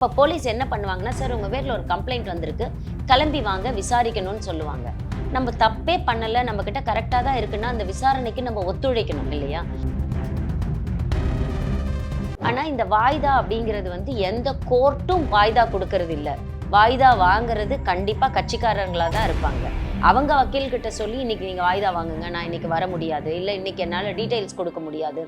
இப்போ போலீஸ் என்ன பண்ணுவாங்கன்னா சார் உங்கள் பேரில் ஒரு கம்ப்ளைண்ட் வந்திருக்கு. கிளம்பி வாங்க விசாரிக்கணும்னு சொல்லுவாங்க. நம்ம தப்பே பண்ணலை நம்மக்கிட்ட கரெக்டாக தான் இருக்குன்னா அந்த விசாரணைக்கு நம்ம ஒத்துழைக்கணும் இல்லையா? ஆனால் இந்த வாய்தா அப்படிங்கிறது வந்து எந்த கோர்ட்டும் வாய்தா கொடுக்கறது இல்லை. வாய்தா வாங்குறது கண்டிப்பாக கட்சிக்காரங்களாக தான் இருப்பாங்க. அவங்க வக்கீல்கிட்ட சொல்லி இன்னைக்கு நீங்கள் வாய்தா வாங்குங்க. நான் இன்னைக்கு வர முடியாது. இல்லை இன்னைக்கு என்னால் டீட்டெயில்ஸ் கொடுக்க முடியாது.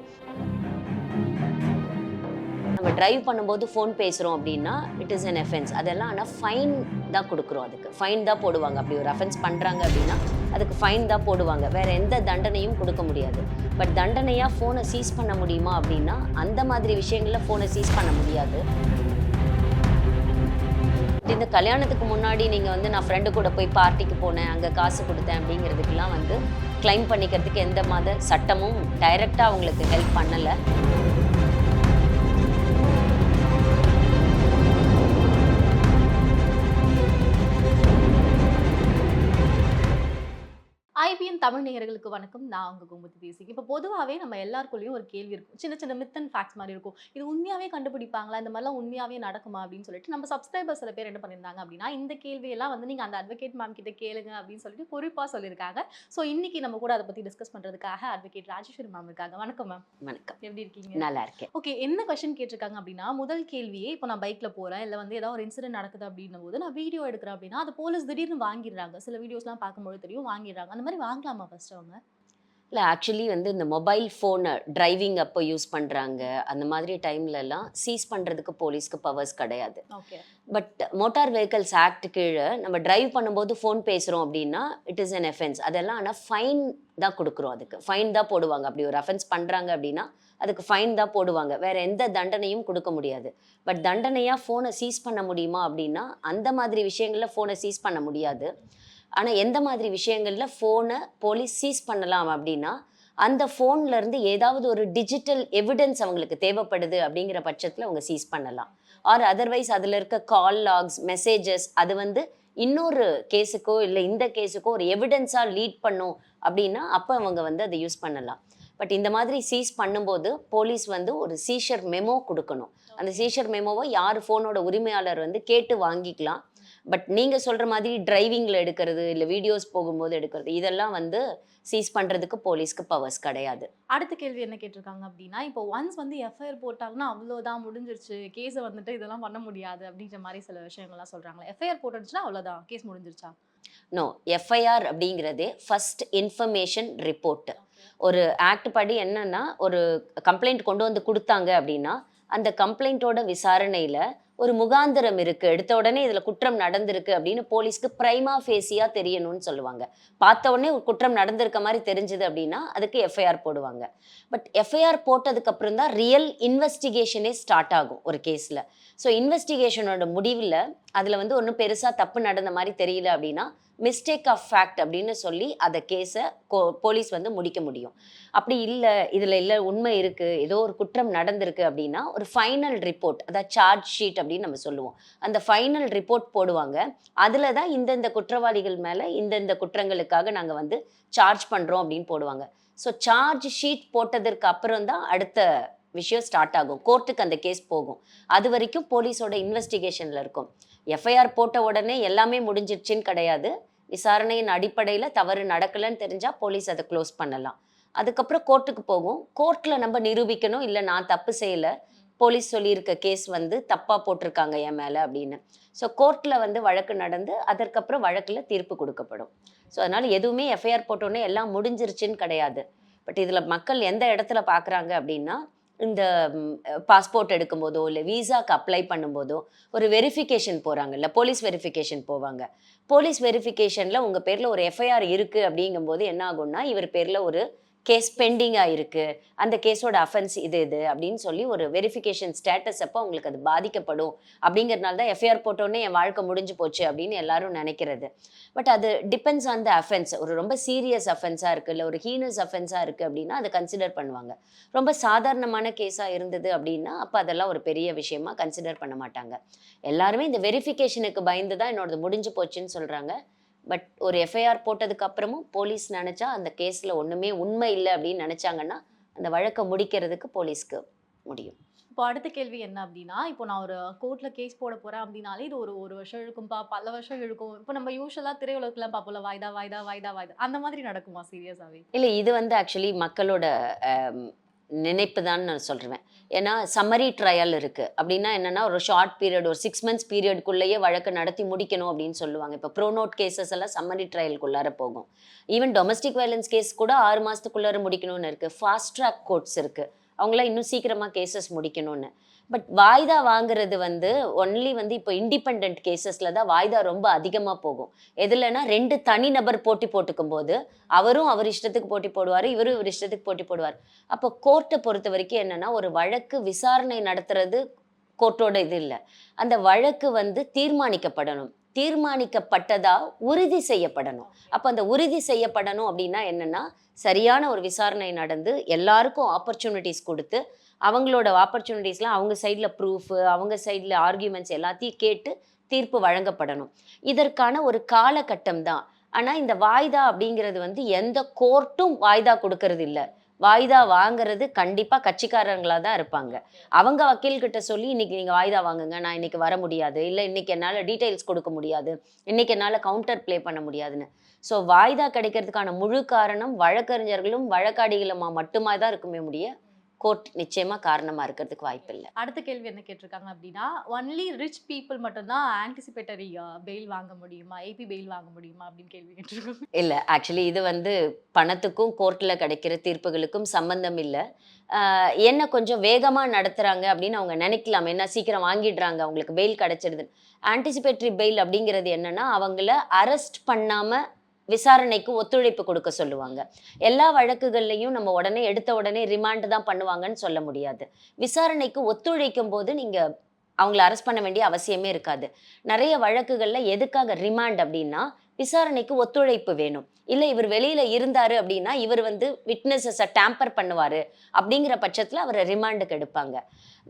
நம்ம டிரைவ் பண்ணும்போது ஃபோன் பேசுகிறோம் அப்படின்னா இட் இஸ் அன் எஃபென்ஸ் அதெல்லாம் ஆனால் ஃபைன் தான் கொடுக்குறோம் அதுக்கு. ஃபைன் தான் போடுவாங்க. அப்படி ஒரு அஃபென்ஸ் பண்ணுறாங்க அப்படின்னா அதுக்கு ஃபைன் தான் போடுவாங்க. வேறு எந்த தண்டனையும் கொடுக்க முடியாது. பட் தண்டனையாக ஃபோனை சீஸ் பண்ண முடியுமா அப்படின்னா அந்த மாதிரி விஷயங்களில் ஃபோனை சீஸ் பண்ண முடியாது. இந்த கல்யாணத்துக்கு முன்னாடி நீங்கள் வந்து நான் ஃப்ரெண்டு கூட போய் பார்ட்டிக்கு போனேன் அங்கே காசு கொடுத்தேன் அப்படிங்கிறதுக்கெலாம் வந்து க்ளைம் பண்ணிக்கிறதுக்கு எந்த மாத சட்டமும் டைரெக்டாக அவங்களுக்கு ஹெல்ப் பண்ணலை. தமிழ் நேயர்களுக்கு வணக்கம். நான் உங்க கோமதி தேசிங் இப்போ பொதுவாகவே நம்ம எல்லாருக்குள்ளேயும் ஒரு கேள்வி இருக்கும். சின்ன சின்ன மித் அண்ட் ஃபேக்ட்ஸ் மாதிரி இருக்கும். இது உண்மையாவே கண்டுபிடிப்பாங்களா? இந்த மாதிரிலாம் உண்மையாவே நடக்குமா? அப்படின்னு சொல்லிட்டு நம்ம சப்ஸ்கிரைபர் சில பேர் என்ன பண்ணியிருந்தாங்க அப்படின்னா இந்த கேள்வியெல்லாம் வந்து நீங்க அந்த அட்வொகேட் மேம் கிட்ட கேளுங்க அப்படின்னு சொல்லிட்டு குறிப்பா சொல்லியிருக்காங்க. ஸோ இன்னைக்கு நம்ம கூட அதை பத்தி டிஸ்கஸ் பண்றதுக்காக அட்வொகேட் ராஜேஸ்வரி மேம் இருக்காங்க. வணக்கம் மேம் வணக்கம். எப்படி இருக்கீங்க? நல்லா இருக்கேன். ஓகே என்ன கொஸ்டின் கேட்டிருக்காங்க அப்படின்னா முதல் கேள்வியே இப்போ நான் பைக்ல போறேன் இல்லை வந்து ஏதாவது ஒரு இன்சிடென்ட் நடக்குது அப்படின்னும் போது நான் வீடியோ எடுக்கிறேன் அப்படின்னா அது போலீஸ் திடீர்னு வாங்கிடுறாங்க. சில வீடியோஸ்லாம் பார்க்கும்போது தெரியும் வாங்கிடுறாங்க. அந்த மாதிரி வாங்கலாமா ஃபர்ஸ்ட் அவங்க? இல்லை ஆக்சுவலி வந்து இந்த மொபைல் ஃபோனை டிரைவிங் அப்போ யூஸ் பண்ணுறாங்க அந்த மாதிரி டைம்லலாம் சீஸ் பண்ணுறதுக்கு போலீஸ்க்கு பவர்ஸ் கிடையாது. பட் மோட்டார் வெஹிக்கல்ஸ் ஆக்ட் கீழே நம்ம டிரைவ் பண்ணும்போது ஃபோன் பேசுகிறோம் அப்படின்னா இட் இஸ் an offense. அதெல்லாம் ஆனால் ஃபைன் தான் கொடுக்குறோம் அதுக்கு. ஃபைன் தான் போடுவாங்க. அப்படி ஒரு அஃபென்ஸ் பண்ணுறாங்க அப்படின்னா அதுக்கு ஃபைன் தான் போடுவாங்க. வேற எந்த தண்டனையும் கொடுக்க முடியாது. பட் தண்டனையாக ஃபோனை சீஸ் பண்ண முடியுமா அப்படின்னா அந்த மாதிரி விஷயங்களில் ஃபோனை சீஸ் பண்ண முடியாது. ஆனால் எந்த மாதிரி விஷயங்களில் ஃபோனை போலீஸ் சீஸ் பண்ணலாம் அப்படின்னா அந்த ஃபோன்ல இருந்து ஏதாவது ஒரு டிஜிட்டல் எவிடன்ஸ் அவங்களுக்கு தேவைப்படுது அப்படிங்கிற பட்சத்தில் அவங்க சீஸ் பண்ணலாம். ஆர் அதர்வைஸ் அதில் இருக்க கால் லாக்ஸ் மெசேஜஸ் அது வந்து இன்னொரு கேஸுக்கோ இல்லை இந்த கேஸுக்கோ ஒரு எவிடன்ஸாக லீட் பண்ணும் அப்படின்னா அப்போ அவங்க வந்து அதை யூஸ் பண்ணலாம். பட் இந்த மாதிரி சீஸ் பண்ணும்போது போலீஸ் வந்து ஒரு சீஷர் மெமோ கொடுக்கணும். அந்த சீஷர் மெமோவை யார் ஃபோனோட உரிமையாளர் வந்து கேட்டு வாங்கிக்கலாம். பட் நீங்கள் சொல்கிற மாதிரி டிரைவிங்கில் எடுக்கிறது இல்லை வீடியோஸ் போகும்போது எடுக்கிறது இதெல்லாம் வந்து சீஸ் பண்ணுறதுக்கு போலீஸ்க்கு பவர்ஸ் கிடையாது. அடுத்த கேள்வி என்ன கேட்டிருக்காங்க அப்படின்னா இப்போ ஒன்ஸ் வந்து எஃப்ஐஆர் போட்டாங்கன்னா அவ்வளோதான் முடிஞ்சிருச்சு கேஸை வந்துட்டு இதெல்லாம் பண்ண முடியாது அப்படின்ற மாதிரி சில விஷயங்கள்லாம் சொல்றாங்களே. எஃப்ஐஆர் போட்டுச்சுன்னா அவ்வளோதான் கேஸ் முடிஞ்சிருச்சா? நோ எஃப்ஐஆர் அப்படிங்கிறதே ஃபர்ஸ்ட் இன்ஃபர்மேஷன் ரிப்போர்ட் ஒரு ஆக்ட் படி என்னன்னா ஒரு கம்ப்ளைண்ட் கொண்டு வந்து கொடுத்தாங்க அப்படின்னா அந்த கம்ப்ளைண்ட்டோட விசாரணையில் ஒரு முகாந்திரம் இருக்கு. எடுத்த உடனே இதுல குற்றம் நடந்திருக்கு அப்படின்னு போலீஸ்க்கு பிரைமா ஃபேஸியா தெரியணும்னு சொல்லுவாங்க. பார்த்த உடனே ஒரு குற்றம் நடந்திருக்க மாதிரி தெரிஞ்சது அப்படின்னா அதுக்கு எஃப்ஐஆர் போடுவாங்க. பட் எஃப்ஐஆர் போட்டதுக்கு அப்புறம் தான் ரியல் இன்வெஸ்டிகேஷனே ஸ்டார்ட் ஆகும் ஒரு கேஸ்ல ஸோ இன்வெஸ்டிகேஷனோட முடிவில் அதில் வந்து ஒன்றும் பெருசாக தப்பு நடந்த மாதிரி தெரியல அப்படின்னா மிஸ்டேக் ஆஃப் ஃபேக்ட் அப்படின்னு சொல்லி அதை கேஸை போலீஸ் வந்து முடிக்க முடியும். அப்படி இல்லை இதில் இல்லை உண்மை இருக்குது ஏதோ ஒரு குற்றம் நடந்திருக்கு அப்படின்னா ஒரு ஃபைனல் ரிப்போர்ட் அதாவது சார்ஜ் ஷீட் அப்படின்னு நம்ம சொல்லுவோம். அந்த ஃபைனல் ரிப்போர்ட் போடுவாங்க. அதில் தான் இந்தந்த குற்றவாளிகள் மேலே இந்தந்த குற்றங்களுக்காக நாங்கள் வந்து சார்ஜ் பண்ணுறோம் அப்படின்னு போடுவாங்க. ஸோ சார்ஜ் ஷீட் போட்டதற்கு அப்புறம் தான் அடுத்த விஷயம் ஸ்டார்ட் ஆகும். கோர்ட்டுக்கு அந்த கேஸ் போகும். அது வரைக்கும் போலீஸோட இன்வெஸ்டிகேஷனில் இருக்கும். எஃப்ஐஆர் போட்ட உடனே எல்லாமே முடிஞ்சிடுச்சின்னு கிடையாது. விசாரணையின் அடிப்படையில் தவறு நடக்கலைன்னு தெரிஞ்சால் போலீஸ் அதை க்ளோஸ் பண்ணலாம். அதுக்கப்புறம் கோர்ட்டுக்கு போகும். கோர்ட்டில் நம்ம நிரூபிக்கணும். இல்லை நான் தப்பு செய்யலை. போலீஸ் சொல்லியிருக்க கேஸ் வந்து தப்பாக போட்டிருக்காங்க என் மேலே அப்படின்னு. ஸோ கோர்ட்டில் வந்து வழக்கு நடந்து அதற்கப்புறம் வழக்கில் தீர்ப்பு கொடுக்கப்படும். ஸோ அதனால் எதுவுமே எஃப்ஐஆர் போட்டோன்னே எல்லாம் முடிஞ்சிருச்சுன்னு கிடையாது. பட் இதில் மக்கள் எந்த இடத்துல பார்க்குறாங்க அப்படின்னா இந்த பாஸ்போர்ட் எடுக்கும்போதோ இல்லை விசாக்கு அப்ளை பண்ணும்போதோ ஒரு வெரிஃபிகேஷன் போகிறாங்கல்ல போலீஸ் வெரிஃபிகேஷன் போவாங்க. போலீஸ் வெரிஃபிகேஷனில் உங்கள் பேரில் ஒரு எஃப்ஐஆர் இருக்குது அப்படிங்கும்போது என்ன ஆகும்னா இவர் பேரில் ஒரு கேஸ் பெண்டிங்காக இருக்குது அந்த கேஸோட அஃபென்ஸ் இது இது அப்படின்னு சொல்லி ஒரு வெரிஃபிகேஷன் ஸ்டேட்டஸ் அப்போ உங்களுக்கு அது பாதிக்கப்படும். அப்படிங்கிறதுனால தான் எஃப்ஐஆர் போட்டோன்னே என் வாழ்க்கை முடிஞ்சு போச்சு அப்படின்னு எல்லாரும் நினைக்கிறது. பட் அது டிபெண்ட்ஸ் ஆன் த அஃபென்ஸ் ஒரு ரொம்ப சீரியஸ் அஃபென்ஸாக இருக்குது இல்லை ஒரு ஹீனஸ் அஃபென்ஸாக இருக்குது அப்படின்னா அதை கன்சிடர் பண்ணுவாங்க. ரொம்ப சாதாரணமான கேஸாக இருந்தது அப்படின்னா அப்போ அதெல்லாம் ஒரு பெரிய விஷயமா கன்சிடர் பண்ண மாட்டாங்க. எல்லாருமே இந்த வெரிஃபிகேஷனுக்கு பயந்து தான் என்னோடது முடிஞ்சு போச்சுன்னு சொல்கிறாங்க பட் ஒரு எஃப்ஐஆர் போட்டதுக்கு அப்புறமும் போலீஸ் நினச்சா அந்த கேஸில் ஒன்றுமே உண்மை இல்லை அப்படின்னு நினச்சாங்கன்னா அந்த வழக்கை முடிக்கிறதுக்கு போலீஸ்க்கு முடியும். இப்போ அடுத்த கேள்வி என்ன அப்படின்னா இப்போ நான் ஒரு கோர்ட்ல கேஸ் போட போறேன் அப்படின்னாலே இது ஒரு ஒரு வருஷம் இழுக்கும்பா பல வருஷம் இழுக்கும். இப்போ நம்ம யூஸ்வலா திரையுலகத்துலாம் பார்ப்போம்ல வாய்தா வாய்தா வாய்தா வாய்தா. அந்த மாதிரி நடக்குமா சீரியஸாவே இல்லை இது வந்து ஆக்சுவலி மக்களோட நினைப்பு தான் நான் சொல்கிறேன் ஏன்னா சம்மரி ட்ரையல் இருக்குது அப்படின்னா என்னென்னா ஒரு ஷார்ட் பீரியட் ஒரு சிக்ஸ் மந்த்ஸ் பீரியடுக்குள்ளேயே வழக்கு நடத்தி முடிக்கணும் அப்படின்னு சொல்லுவாங்க. இப்போ ப்ரோனோட் கேசஸ் எல்லாம் சம்மரி ட்ரையலுக்குள்ளார போகும். ஈவன் டொமஸ்டிக் வயலன்ஸ் கேஸ் கூட ஆறு மாதத்துக்குள்ளார முடிக்கணும்னு இருக்குது ஃபாஸ்ட் ட்ராக் கோர்ட்ஸ் இருக்குது அவங்களாம் இன்னும் சீக்கிரமாக கேசஸ் முடிக்கணும்னு. பட் வாய்தா வாங்குறது வந்து ஒன்லி வந்து இப்போ இண்டிபெண்ட் கேசஸில் தான் வாய்தா ரொம்ப அதிகமாக போகும். எதுலனா ரெண்டு தனிநபர் போட்டி போட்டுக்கும் போது அவரும் அவர் இஷ்டத்துக்கு போட்டி போடுவார் இவரும் இவர் இஷ்டத்துக்கு போட்டி போடுவார். அப்போ கோர்ட்டை பொறுத்த வரைக்கும் என்னென்னா ஒரு வழக்கு விசாரணை நடத்துறது கோர்ட்டோட இது இல்லை. அந்த வழக்கு வந்து தீர்மானிக்கப்படணும். தீர்மானிக்கப்பட்டதா உறுதி செய்யப்படணும். அப்போ அந்த உறுதி செய்யப்படணும் அப்படின்னா என்னென்னா சரியான ஒரு விசாரணை நடந்து எல்லாருக்கும் ஆப்பர்ச்சுனிட்டிஸ் கொடுத்து அவங்களோட ஆப்பர்ச்சுனிட்டிஸ்லாம் அவங்க சைடில் ப்ரூஃபு அவங்க சைடில் ஆர்கியூமெண்ட்ஸ் எல்லாத்தையும் கேட்டு தீர்ப்பு வழங்கப்படணும். இதற்கான ஒரு காலகட்டம் தான். ஆனால் இந்த வாய்தா அப்படிங்கிறது வந்து எந்த கோர்ட்டும் வாய்தா கொடுக்கறது இல்லை. வாய்தா வாங்குறது கண்டிப்பாக கட்சிக்காரங்களாக தான் இருப்பாங்க. அவங்க வக்கீல்கிட்ட சொல்லி இன்றைக்கி நீங்கள் வாய்தா வாங்குங்க. நான் இன்னைக்கு வர முடியாது. இல்லை இன்றைக்கி என்னால் டீட்டெயில்ஸ் கொடுக்க முடியாது. இன்றைக்கி என்னால் கவுண்டர் ப்ளே பண்ண முடியாதுன்னு. ஸோ வாய்தா கிடைக்கிறதுக்கான முழு காரணம் வழக்கறிஞர்களும் வழக்காடிகளுமா மட்டுமா தான் இருக்குமே முடிய கோர்ட் நிச்சயமா காரணமா இருக்கிறதுக்கு வாய்ப்பில்லை. அடுத்த கேள்வி என்ன கேட்டிருக்காங்க அப்படின்னா ஒன்லி ரிச் பீப்புள் மட்டும்தான் ஆன்டிசிபேட்டரி பெயில் வாங்க முடியுமா? ஏபி பெயில் வாங்க முடியுமா? அப்படின்னு கேள்வி கேட்டிருக்காங்க. இல்லை ஆக்சுவலி இது வந்து பணத்துக்கும் கோர்ட்டில் கிடைக்கிற தீர்ப்புகளுக்கும் சம்பந்தம் இல்லை. என்ன கொஞ்சம் வேகமாக நடத்துகிறாங்க அப்படின்னு அவங்க நினைக்கலாம். என்ன சீக்கிரம் வாங்கிடுறாங்க அவங்களுக்கு பெயில் கிடைச்சிடுது ஆன்டிசிபேட்டரி பெயில் அப்படிங்கிறது என்னன்னா அவங்கள அரெஸ்ட் பண்ணாமல் விசாரணைக்கு ஒத்துழைப்பு கொடுக்க சொல்லுவாங்க. எல்லா வழக்குகள்லையும் நம்ம உடனே எடுத்த உடனே ரிமாண்ட் தான் பண்ணுவாங்கன்னு சொல்ல முடியாது. விசாரணைக்கு ஒத்துழைக்கும் போது நீங்கள் அவங்கள அரெஸ்ட் பண்ண வேண்டிய அவசியமே இருக்காது. நிறைய வழக்குகளில் எதுக்காக ரிமாண்ட் அப்படின்னா விசாரணைக்கு ஒத்துழைப்பு வேணும். இல்லை இவர் வெளியில இருந்தாரு அப்படின்னா இவர் வந்து விட்னஸஸை டேம்பர் பண்ணுவாரு அப்படிங்கிற பட்சத்தில் அவரை ரிமாண்டுக்கு எடுப்பாங்க.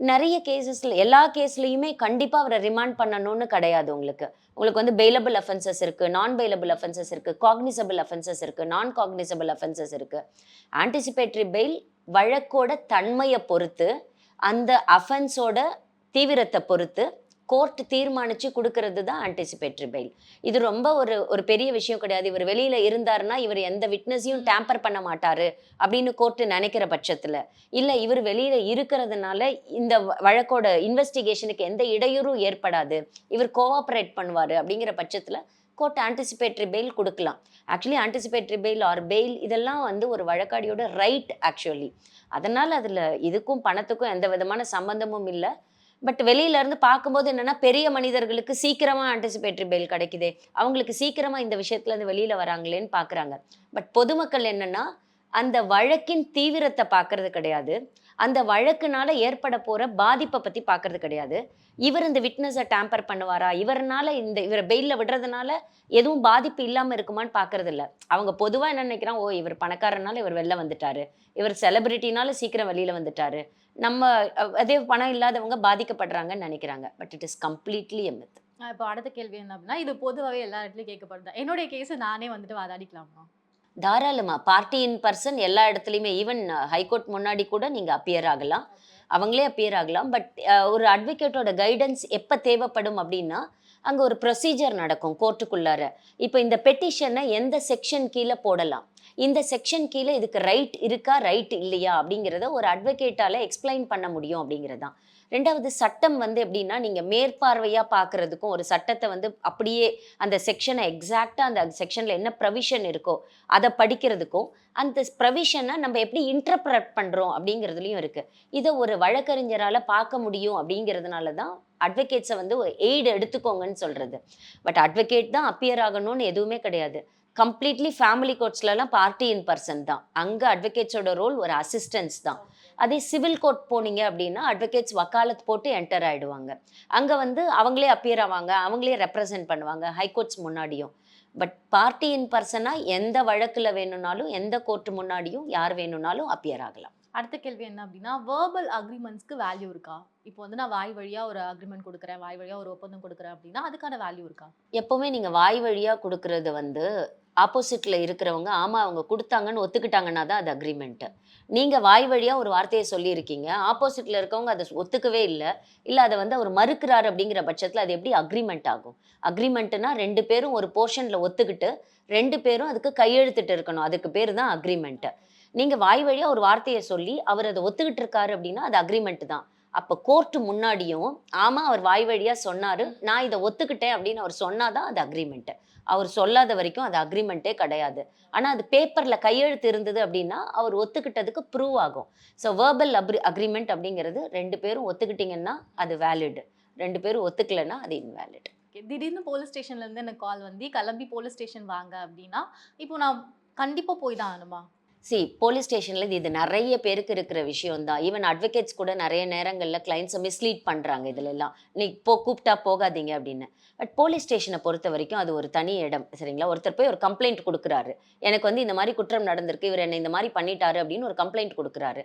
நிறைய கேசஸ்ல எல்லா கேஸ்லையுமே கண்டிப்பா அவரை ரிமாண்ட் பண்ணணும்னு கிடையாது உங்களுக்கு. உங்களுக்கு வந்து பெயிலபிள் அஃபென்சஸ் இருக்கு நான் பெயிலபிள் அஃபென்சஸ் இருக்கு காக்னிசபிள் அஃபென்சஸ் இருக்கு நான் காக்னிசபிள் அஃபென்சஸ் இருக்கு. ஆன்டிசிபேட்டரி பெயில் வழக்கோட தன்மையை பொறுத்து அந்த அஃபென்ஸோட தீவிரத்தை பொறுத்து கோர்ட் தீர்மானித்து கொடுக்கறது தான் ஆன்டிசிபேட்டரி பெயில் இது ரொம்ப ஒரு ஒரு பெரிய விஷயம் கிடையாது. இவர் வெளியில் இருந்தாருன்னா இவர் எந்த விட்னஸையும் டேம்பர் பண்ண மாட்டார் அப்படின்னு கோர்ட்டு நினைக்கிற பட்சத்தில். இல்லை இவர் வெளியில் இருக்கிறதுனால இந்த வ- வழக்கோட இன்வெஸ்டிகேஷனுக்கு எந்த இடையூறும் ஏற்படாது. இவர் கோஆப்ரேட் பண்ணுவார் அப்படிங்கிற பட்சத்தில் கோர்ட் ஆன்டிசிபேட்டரி பெயில் கொடுக்கலாம். Actually anticipatory bail or bail இதெல்லாம் வந்து ஒரு வழக்காடியோட ரைட் ஆக்சுவலி அதனால் அதில் இதுக்கும் பணத்துக்கும் எந்த விதமான சம்பந்தமும் இல்லை. பட் வெளியில இருந்து பார்க்கும்போது என்னன்னா பெரிய மனிதர்களுக்கு சீக்கிரமா ஆன்டிசிபேட்டரி பெயில் கிடைக்குது. அவங்களுக்கு சீக்கிரமா இந்த விஷயத்துல இருந்து வெளியில வராங்களேன்னு பாக்குறாங்க. பட் பொதுமக்கள் என்னன்னா அந்த வழக்கின் தீவிரத்தை பார்க்கறது கிடையாது. அந்த வழக்குனால ஏற்பட போற பாதிப்பை பத்தி பார்க்கறது கிடையாது. இவர் இந்த விட்னஸை டேம்பர் பண்ணுவாரா? இவர்னால இந்த இவரை பெயிலில் விடுறதுனால எதுவும் பாதிப்பு இல்லாம இருக்குமான்னு பார்க்கறது இல்ல. அவங்க பொதுவா என்ன நினைக்கிறான் ஓ இவர் பணக்காரனால இவர் வெளில வந்துட்டாரு. இவர் செலிபிரிட்டினால சீக்கிரம் வெளியில வந்துட்டாரு. நம்ம அதே பணம் இல்லாதவங்க பாதிக்கப்படுறாங்கன்னு நினைக்கிறாங்க. But it is completely a myth இப்போ அடுத்த கேள்வி என்ன அப்படின்னா இது பொதுவாகவே எல்லா இடத்துலையும் கேட்கப்படுது. என்னுடைய கேஸ் நானே வந்துட்டு வாதாடிக்கலாமா? தாராளமா. பார்ட்டி இன் பர்சன் எல்லா இடத்துலையுமே ஈவன் ஹைகோர்ட் முன்னாடி கூட நீங்க அப்பியர் ஆகலாம். அவங்களே அப்பியர் ஆகலாம். பட் ஒரு அட்வொகேட்டோட கைடன்ஸ் எப்போ தேவைப்படும் அப்படின்னா அங்கே ஒரு ப்ரொசீஜர் நடக்கும் கோர்ட்டுக்குள்ளார இப்போ இந்த பெட்டிஷனை எந்த செக்ஷன் கீழே போடலாம்? இந்த செக்ஷன் கீழே இதுக்கு ரைட் இருக்கா ரைட் இல்லையா அப்படிங்கிறத ஒரு அட்வொகேட்டால் எக்ஸ்பிளைன் பண்ண முடியும் அப்படிங்கிறது தான் ரெண்டாவது சட்டம் வந்து எப்படின்னா நீங்கள் மேற்பார்வையாக பார்க்குறதுக்கும் ஒரு சட்டத்தை வந்து அப்படியே அந்த செக்ஷனை எக்ஸாக்டாக அந்த செக்ஷனில் என்ன ப்ரொவிஷன் இருக்கோ அதை படிக்கிறதுக்கும் அந்த ப்ரொவிஷனை நம்ம எப்படி இன்டர்பிரட் பண்ணுறோம் அப்படிங்கிறதுலையும் இருக்குது இதை ஒரு வழக்கறிஞரால் பார்க்க முடியும் அப்படிங்கிறதுனால தான் அட்வொகேட்ஸை வந்து ஒரு எய்டு எடுத்துக்கோங்கன்னு சொல்கிறது பட் அட்வொகேட் தான் அப்பியர் ஆகணும்னு எதுவுமே கிடையாது. கம்ப்ளீட்லி ஃபேமிலி கோர்ட்ஸ்லலாம் பார்ட்டி இன் பர்சன் தான். அங்கே அட்வொகேட்ஸோட ரோல் ஒரு அசிஸ்டன்ஸ் தான். அதே சிவில் கோர்ட் போனீங்க அப்படின்னா அட்வொகேட்ஸ் வக்காலத் போட்டு என்டர் ஆகிடுவாங்க அங்கே வந்து அவங்களே அப்பியர் ஆவாங்க அவங்களே ரெப்ரசன்ட் பண்ணுவாங்க ஹைகோர்ட்ஸ் முன்னாடியும். பட் பார்ட்டி இன் பர்சனாக எந்த வழக்கில் வேணும்னாலும் எந்த கோர்ட் முன்னாடியும் யார் வேணும்னாலும் அப்பியர் ஆகலாம். அடுத்த கேள்வி என்ன அப்படின்னா வேர்பல் அக்ரிமெண்ட்ஸ்க்கு வேல்யூ இருக்கா? இப்போ வந்து நான் வாய் வழியாக ஒரு அக்ரிமெண்ட் கொடுக்குறேன் வாய் வழியாக ஒரு ஒப்பந்தம் கொடுக்குறேன் அப்படின்னா அதுக்கான வேல்யூ இருக்கா? எப்போவுமே நீங்கள் வாய் வழியாக கொடுக்கறது வந்து ஆப்போசிட்டில் இருக்கிறவங்க ஆமாம் அவங்க கொடுத்தாங்கன்னு ஒத்துக்கிட்டாங்கன்னா தான் அது அக்ரிமெண்ட் நீங்கள் வாய் வழியாக ஒரு வார்த்தையை சொல்லியிருக்கீங்க ஆப்போசிட்டில் இருக்கவங்க அதை ஒத்துக்கவே இல்லை இல்லை அதை வந்து அவர் மறுக்கிறார் அப்படிங்கிற பட்சத்தில் அது எப்படி அக்ரிமெண்ட் ஆகும்? அக்ரிமெண்ட்டுனா ரெண்டு பேரும் ஒரு போர்ஷனில் ஒத்துக்கிட்டு ரெண்டு பேரும் அதுக்கு கையெழுத்துட்டு இருக்கணும் அதுக்கு பேர் தான் அக்ரிமெண்ட்டு நீங்க வாய் வழியா ஒரு வார்த்தையை சொல்லி அவர் அதை ஒத்துக்கிட்டு இருக்காரு அப்படின்னா அது அக்ரிமெண்ட் தான். அப்ப கோர்ட்டு முன்னாடியும் ஆமா அவர் வாய் வழியா சொன்னாரு நான் இதை ஒத்துக்கிட்டேன் அப்படின்னு அவர் சொன்னாதான் அது அக்ரிமெண்ட் அவர் சொல்லாத வரைக்கும் அது அக்ரிமெண்ட்டே கிடையாது. ஆனா அது பேப்பர்ல கையெழுத்து இருந்தது அப்படின்னா அவர் ஒத்துக்கிட்டதுக்கு ப்ரூவ் ஆகும். ஸோ வேர்பல் அப்ரி அக்ரிமெண்ட் அப்படிங்கிறது ரெண்டு பேரும் ஒத்துக்கிட்டீங்கன்னா அது வேலிடு ரெண்டு பேரும் ஒத்துக்கலைன்னா அது இன்வேலிட் திடீர்னு போலீஸ் ஸ்டேஷன்ல இருந்து எனக்கு கால் வந்து கிளம்பி போலீஸ் ஸ்டேஷன் வாங்க அப்படின்னா இப்போ நான் கண்டிப்பா போய் தான் ஆகணுமா? சி போலீஸ் ஸ்டேஷனில் இது நிறைய பேருக்கு இருக்கிற விஷயம் தான் ஈவன் அட்வொகேட்ஸ் கூட நிறைய நேரங்களில் கிளைண்ட்ஸை மிஸ்லீட் பண்ணுறாங்க இதுல எல்லாம் நீ போ கூப்பிட்டா போகாதீங்க அப்படின்னு. பட் போலீஸ் ஸ்டேஷனை பொறுத்த வரைக்கும் அது ஒரு தனி இடம் சரிங்களா? ஒருத்தர் போய் ஒரு கம்ப்ளைண்ட் கொடுக்குறாரு. எனக்கு வந்து இந்த மாதிரி குற்றம் நடந்திருக்கு இவர் என்னை இந்த மாதிரி பண்ணிட்டாரு அப்படின்னு ஒரு கம்ப்ளைண்ட் கொடுக்குறாரு.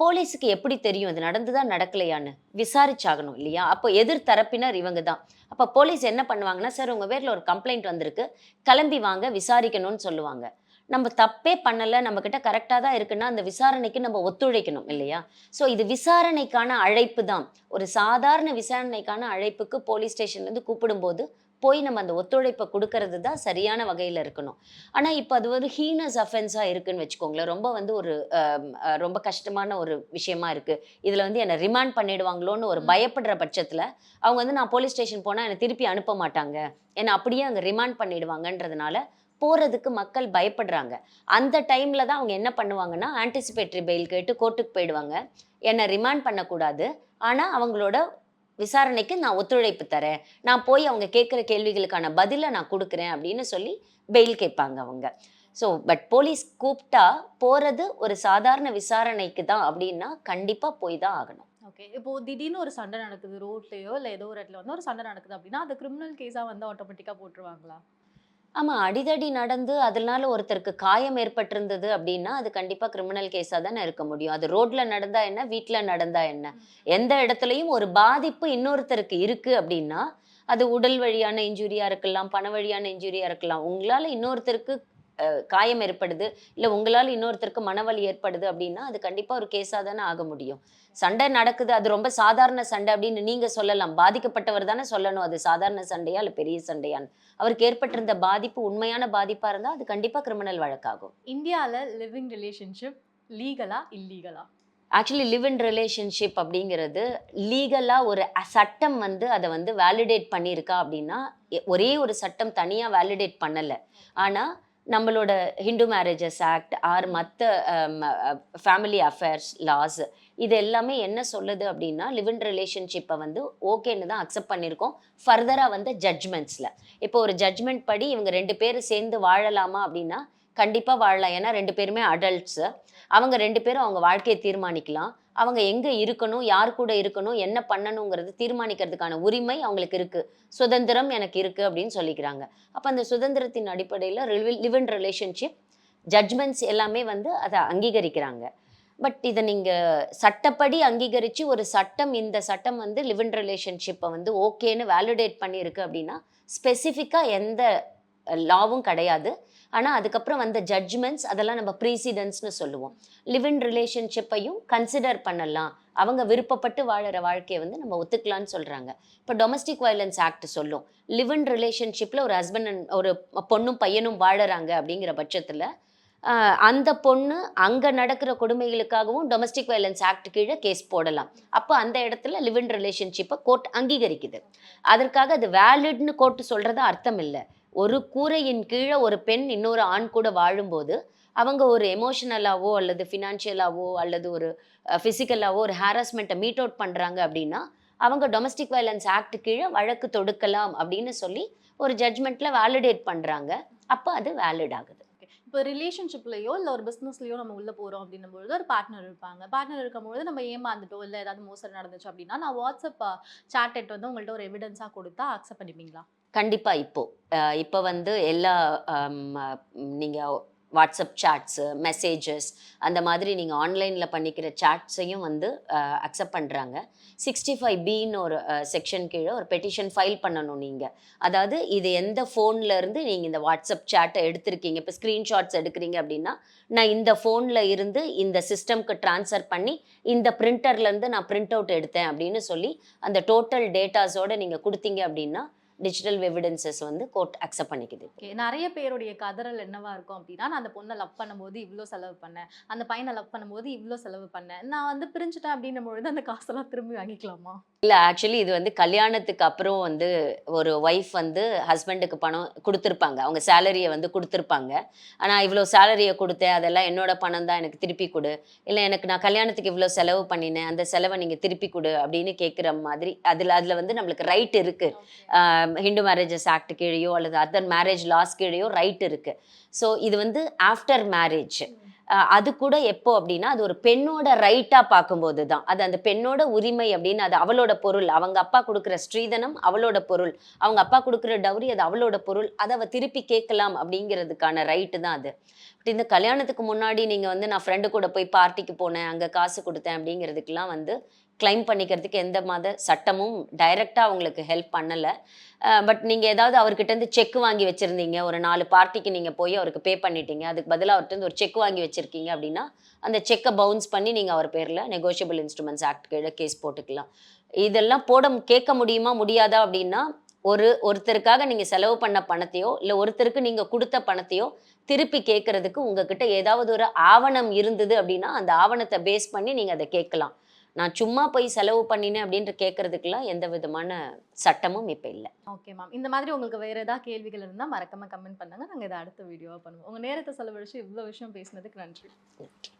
போலீஸுக்கு எப்படி தெரியும்? இது நடந்துதா நடக்கலையான்னு? விசாரிச்சாகணும் இல்லையா? அப்போ எதிர் தரப்பினர் இவங்க தான் அப்போ போலீஸ் என்ன பண்ணுவாங்கன்னா சார் உங்கள் பேரில் ஒரு கம்ப்ளைண்ட் வந்திருக்கு. கிளம்பி வாங்க விசாரிக்கணும்னு சொல்லுவாங்க. நம்ம தப்பே பண்ணலை நம்மக்கிட்ட கரெக்டாக தான் இருக்குன்னா அந்த விசாரணைக்கு நம்ம ஒத்துழைக்கணும் இல்லையா? ஸோ இது விசாரணைக்கான அழைப்பு தான். ஒரு சாதாரண விசாரணைக்கான அழைப்புக்கு போலீஸ் ஸ்டேஷன்லேருந்து கூப்பிடும்போது போய் நம்ம அந்த ஒத்துழைப்பை கொடுக்கறது தான் சரியான வகையில் இருக்கணும். ஆனால் இப்போ அது ஒரு ஹீனஸ் அஃபென்ஸாக இருக்குன்னு வச்சுக்கோங்களேன். ரொம்ப வந்து ஒரு ரொம்ப கஷ்டமான ஒரு விஷயமா இருக்குது இதில் வந்து என்னை ரிமாண்ட் பண்ணிடுவாங்களோன்னு ஒரு. பயப்படுற பட்சத்தில் அவங்க வந்து நான் போலீஸ் ஸ்டேஷன் போனால் என்னை திருப்பி அனுப்ப மாட்டாங்க. என்னை அப்படியே அங்கே ரிமாண்ட் பண்ணிடுவாங்கன்றதுனால போகிறதுக்கு மக்கள் பயப்படுறாங்க. அந்த டைமில் தான் அவங்க என்ன பண்ணுவாங்கன்னா ஆன்டிசிபேட்டரி பெயில் கேட்டு கோர்ட்டுக்கு போயிடுவாங்க. என்னை ரிமாண்ட் பண்ணக்கூடாது. ஆனால் அவங்களோட விசாரணைக்கு நான் ஒத்துழைப்பு தரேன். நான் போய் அவங்க கேட்குற கேள்விகளுக்கான பதிலை நான் கொடுக்குறேன் அப்படின்னு சொல்லி பெயில் கேட்பாங்க அவங்க. ஸோ பட் போலீஸ் கூப்பிட்டா போகிறது ஒரு சாதாரண விசாரணைக்கு தான் அப்படின்னா கண்டிப்பாக போய் தான் ஆகணும். ஓகே இப்போ திடீர்னு ஒரு சண்டை நடக்குது ரோட்லேயோ இல்லை ஏதோ ஒரு இடத்துல வந்து ஒரு சண்டை நடக்குது அப்படின்னா அது கிரிமினல் கேஸாக வந்து ஆட்டோமேட்டிக்காக போட்டுருவாங்களா? ஆமாம் அடிதடி நடந்து அதனால ஒருத்தருக்கு காயம் ஏற்பட்டிருந்தது அப்படின்னா அது கண்டிப்பாக கிரிமினல் கேஸாக தானே இருக்க முடியும். அது ரோட்ல நடந்தா என்ன வீட்டில் நடந்தா என்ன? எந்த இடத்துலையும் ஒரு பாதிப்பு இன்னொருத்தருக்கு இருக்கு அப்படின்னா அது உடல் வழியான இன்ஜுரியா இருக்கலாம் பண வழியான இன்ஜுரியா இருக்கலாம். உங்களால இன்னொருத்தருக்கு காயம் ஏற்படுது. இல்லை உங்களால இன்னொருத்தருக்கு மனவலி ஏற்படுது அப்படின்னா அது கண்டிப்பாக ஒரு கேஸாக தானே ஆக முடியும். சண்டை நடக்குது. அது ரொம்ப சாதாரண சண்டை அப்படின்னு நீங்க சொல்லலாம். பாதிக்கப்பட்டவர் தானே சொல்லணும். அது சாதாரண சண்டையா இல்லை பெரிய சண்டையான்னு. அவருக்கு ஏற்பட்டிருந்த பாதிப்பு உண்மையான பாதிப்பா இருந்தா அது கண்டிப்பா கிரிமினல் வழக்காகும். இந்தியால லிவிங் ரிலேஷன்ஷிப் லீகலா இல்லீகலா ஆக்சுவலி லிவ் இன் ரிலேஷன்ஷிப் அப்படிங்கிறது லீகலாக ஒரு சட்டம் வந்து அதை வந்து வேலிடேட் பண்ணியிருக்கா அப்படின்னா ஒரே ஒரு சட்டம் தனியாக வேலிடேட் பண்ணலை. ஆனால் நம்மளோட ஹிந்து மேரேஜஸ் ஆக்ட் ஆர் மற்ற ஃபேமிலி அஃபேர்ஸ் லாஸ் இது எல்லாமே என்ன சொல்லுது அப்படின்னா லிவ் இன் ரிலேஷன்ஷிப்பை வந்து ஓகேன்னு தான் அக்செப்ட் பண்ணியிருக்கோம். ஃபர்தராக வந்து ஜட்ஜ்மெண்ட்ஸில் இப்போ ஒரு ஜட்ஜ்மெண்ட் படி இவங்க ரெண்டு பேரும் சேர்ந்து வாழலாமா அப்படின்னா கண்டிப்பாக வாழலாம். ஏன்னா ரெண்டு பேருமே அடல்ட்ஸு அவங்க ரெண்டு பேரும் அவங்க வாழ்க்கையை தீர்மானிக்கலாம். அவங்க எங்கே இருக்கணும் யார் கூட இருக்கணும் என்ன பண்ணணுங்கிறது தீர்மானிக்கிறதுக்கான உரிமை அவங்களுக்கு இருக்குது சுதந்திரம் எனக்கு இருக்குது அப்படின்னு சொல்லிக்கிறாங்க. அப்போ அந்த சுதந்திரத்தின் அடிப்படையில் லிவ் இன் ரிலேஷன்ஷிப் ஜட்ஜ்மெண்ட்ஸ் எல்லாமே வந்து அதை அங்கீகரிக்கிறாங்க. பட் இதை நீங்கள் சட்டப்படி அங்கீகரித்து ஒரு சட்டம் இந்த சட்டம் வந்து லிவ் இன் ரிலேஷன்ஷிப்பை வந்து ஓகேன்னு வேலிடேட் பண்ணியிருக்கு அப்படின்னா ஸ்பெசிஃபிக்காக எந்த லாவும் கிடையாது. ஆனால் அதுக்கப்புறம் வந்த ஜட்ஜ்மெண்ட்ஸ் அதெல்லாம் நம்ம ப்ரீசிடென்ஸ்னு சொல்லுவோம். லிவ் இன் ரிலேஷன்ஷிப்பையும் கன்சிடர் பண்ணலாம். அவங்க விருப்பப்பட்டு வாழற வாழ்க்கையை வந்து நம்ம ஒத்துக்கலாம்னு சொல்கிறாங்க இப்போ டொமஸ்டிக் வயலன்ஸ் ஆக்ட் சொல்லும். லிவ் இன் ரிலேஷன்ஷிப்பில் ஒரு ஹஸ்பண்ட் அண்ட் ஒரு பொண்ணும் பையனும் வாழறாங்க அப்படிங்கிற பட்சத்தில் அந்த பொண்ணு அங்கே நடக்கிற கொடுமைகளுக்காகவும் டொமஸ்டிக் வயலன்ஸ் ஆக்ட் கீழே கேஸ் போடலாம். அப்போ அந்த இடத்துல லிவ் இன் ரிலேஷன்ஷிப்பை கோர்ட் அங்கீகரிக்குது. அதற்காக அது வேலிட்னு கோர்ட் சொல்கிறது அர்த்தம் இல்லை. ஒரு கூரையின் கீழே ஒரு பெண் இன்னொரு ஆண் கூட வாழும்போது அவங்க ஒரு எமோஷனலாவோ அல்லது ஃபினான்ஷியலாவோ அல்லது ஒரு ஃபிசிக்கலாவோ ஒரு ஹாரஸ்மெண்ட்டை மீட் அவுட் பண்ணுறாங்க அப்படின்னா அவங்க டொமஸ்டிக் வயலன்ஸ் ஆக்ட் கீழே வழக்கு தொடுக்கலாம் அப்படின்னு சொல்லி ஒரு ஜட்ஜ்மெண்ட்ல வேலிடேட் பண்ணுறாங்க அப்போ அது வேலிட் ஆகுது. ஓகே இப்போ ரிலேஷன்ஷிப்லையோ இல்லை ஒரு பிஸ்னஸ்லையோ நம்ம உள்ளே போகிறோம் அப்படின்னும் பொழுது ஒரு பார்ட்னர் இருப்பாங்க. பார்ட்னர் இருக்கும்பொழுது நம்ம ஏமாந்துட்டோம் இல்லை ஏதாவது மோசடி நடந்துச்சு அப்படின்னா நான் வாட்ஸ்அப் சாட் வந்து உங்கள்கிட்ட ஒரு எவிடன்ஸாக கொடுத்தா அக்செப்ட் பண்ணிப்பீங்களா? கண்டிப்பாக இப்போது இப்போ வந்து எல்லா நீங்கள் வாட்ஸ்அப் சாட்ஸு மெசேஜஸ் அந்த மாதிரி நீங்கள் ஆன்லைனில் பண்ணிக்கிற சாட்ஸையும் வந்து அக்செப்ட் பண்ணுறாங்க சிக்ஸ்டி ஃபைவ் பின்னு ஒரு செக்ஷன் கீழே ஒரு பெட்டிஷன் ஃபைல் பண்ணணும் நீங்கள் அதாவது இது எந்த ஃபோன்ல இருந்து நீங்கள் இந்த வாட்ஸ்அப் சேட்டை எடுத்திருக்கீங்க? இப்போ ஸ்க்ரீன்ஷாட்ஸ் எடுக்கிறீங்க அப்படின்னா நான் இந்த ஃபோனில் இருந்து இந்த சிஸ்டம்க்கு ட்ரான்ஸ்ஃபர் பண்ணி இந்த பிரிண்டர்லேருந்து நான் பிரிண்ட் அவுட் எடுத்தேன் அப்படின்னு சொல்லி அந்த டோட்டல் டேட்டாஸோட நீங்கள் கொடுத்தீங்க அப்படின்னா டிஜிட்டல் எவிடன்சஸ் வந்து கோர்ட் அக்செப்ட் பண்ணிக்குது. நிறைய பேருடைய கதறல் என்னவா இருக்கும் அப்படின்னா நான் அந்த பொண்ணை லவ் பண்ணும்போது இவ்வளோ செலவு பண்ணேன். அந்த பையனை லவ் பண்ணும்போது இவ்வளோ செலவு பண்ணேன். நான் வந்து பிரிஞ்சுட்டேன் அப்படின்னும் பொழுது அந்த காசெல்லாம் திரும்பி வாங்கிக்கலாமா? இல்லை ஆக்சுவலி இது வந்து கல்யாணத்துக்கு அப்புறம் வந்து ஒரு ஒய்ஃப் வந்து ஹஸ்பண்டுக்கு பணம் கொடுத்துருப்பாங்க. அவங்க சேலரியை வந்து கொடுத்துருப்பாங்க. ஆனால் இவ்வளோ சேலரியை கொடுத்தேன் அதெல்லாம் என்னோட பணம் தான் எனக்கு திருப்பி கொடு. இல்லை எனக்கு நான் கல்யாணத்துக்கு இவ்வளோ செலவு பண்ணினேன் அந்த செலவை நீங்கள் திருப்பி கொடு அப்படின்னு கேட்குற மாதிரி அதில் அதில் வந்து நம்மளுக்கு ரைட் இருக்குது ஹிந்து மேரேஜஸ் ஆக்ட் கீழேயோ அல்லது அதர் மேரேஜ் லாஸ் கீழேயோ ரைட் இருக்குது ஸோ இது வந்து ஆஃப்டர் மேரேஜ் அது கூட எப்போ அப்படின்னா அது ஒரு பெண்ணோட ரைட்டாக பார்க்கும்போது தான் அது அந்த பெண்ணோட உரிமை அப்படின்னு அது அவளோட பொருள். அவங்க அப்பா கொடுக்குற ஸ்ரீதனம் அவளோட பொருள். அவங்க அப்பா கொடுக்குற டவுரி அது அவளோட பொருள். அதை அவ திருப்பி கேட்கலாம் அப்படிங்கிறதுக்கான ரைட்டு தான் அது. பட் இந்த கல்யாணத்துக்கு முன்னாடி நீங்கள் வந்து நான் ஃப்ரெண்டு கூட போய் பார்ட்டிக்கு போனேன் அங்கே காசு கொடுத்தேன் அப்படிங்கிறதுக்கெலாம் வந்து கிளைம் பண்ணிக்கிறதுக்கு எந்த மாத சட்டமும் டைரெக்டாக அவங்களுக்கு ஹெல்ப் பண்ணலை. பட் நீங்கள் ஏதாவது அவர்கிட்டருந்து செக் வாங்கி வச்சுருந்தீங்க. ஒரு நாலு பார்ட்டிக்கு நீங்கள் போய் அவருக்கு பே பண்ணிட்டீங்க. அதுக்கு பதிலாக அவர்கிட்ட ஒரு செக் வாங்கி வச்சுருக்கீங்க அப்படின்னா அந்த செக்கை பவுன்ஸ் பண்ணி நீங்கள் அவர் பேரில் நெகோஷியபிள் இன்ஸ்ட்ருமெண்ட்ஸ் ஆக்ட் கீழே கேஸ் போட்டுக்கலாம். இதெல்லாம் போட கேட்க முடியுமா முடியாதா அப்படின்னா ஒரு ஒருத்தருக்காக நீங்கள் செலவு பண்ண பணத்தையோ இல்லை ஒருத்தருக்கு நீங்கள் கொடுத்த பணத்தையோ திருப்பி கேட்கறதுக்கு உங்ககிட்ட ஏதாவது ஒரு ஆவணம் இருந்தது அப்படின்னா அந்த ஆவணத்தை பேஸ் பண்ணி நீங்கள் அதை கேட்கலாம். நான் சும்மா போய் செலவு பண்ணினேன் அப்படின்ற கேட்கறதுக்கெல்லாம் எந்த விதமான சட்டமும் இப்போ இல்லை. ஓகே மேம் இந்த மாதிரி உங்களுக்கு வேற ஏதாவது கேள்விகள் இருந்தால் மறக்காம கமெண்ட் பண்ணுங்க. நாங்கள் இதை அடுத்த வீடியோவாக பண்ணுவோம். உங்க நேரத்தை செலவழிச்சு இவ்வளோ விஷயம் பேசினதுக்கு நன்றி. ஓகே